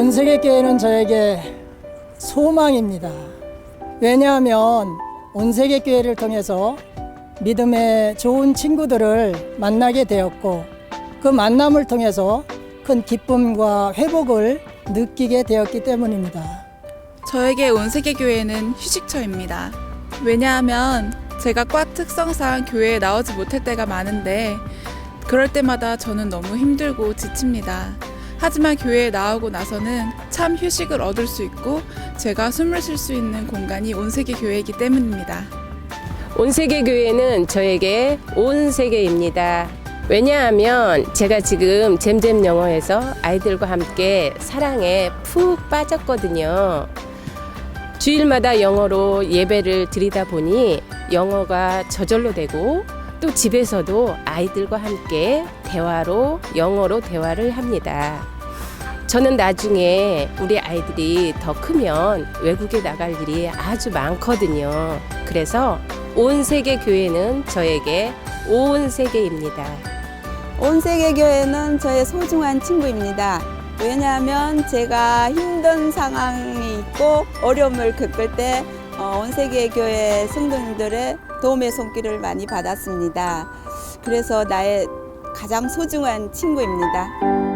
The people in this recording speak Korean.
온세계교회는 저에게 소망입니다. 왜냐하면 온세계 교회를 통해서 믿음의 좋은 친구들을 만나게 되었고 그 만남을 통해서 큰 기쁨과 회복을 느끼게 되었기 때문입니다. 저에게 온세계 교회는 휴식처입니다. 왜냐하면 제가 과 특성상 교회에 나오지 못할 때가 많은데 그럴 때마다 저는 너무 힘들고 지칩니다. 하지만 교회에 나오고 나서는 참 휴식을 얻을 수 있고 제가 숨을 쉴 수 있는 공간이 온세계 교회이기 때문입니다. 온세계 교회는 저에게 온 세계입니다. 왜냐하면 제가 지금 잼잼 영어에서 아이들과 함께 사랑에 푹 빠졌거든요. 주일마다 영어로 예배를 드리다 보니 영어가 저절로 되고 또 집에서도 아이들과 함께 대화로 영어로 대화를 합니다. 저는 나중에 우리 아이들이 더 크면 외국에 나갈 일이 아주 많거든요. 그래서 온 세계 교회는 저에게 온 세계입니다. 온 세계 교회는 저의 소중한 친구입니다. 왜냐하면 제가 힘든 상황이 있고 어려움을 겪을 때 어, 온 세계 교회 성도님들의 도움의 손길을 많이 받았습니다. 그래서 나의 가장 소중한 친구입니다.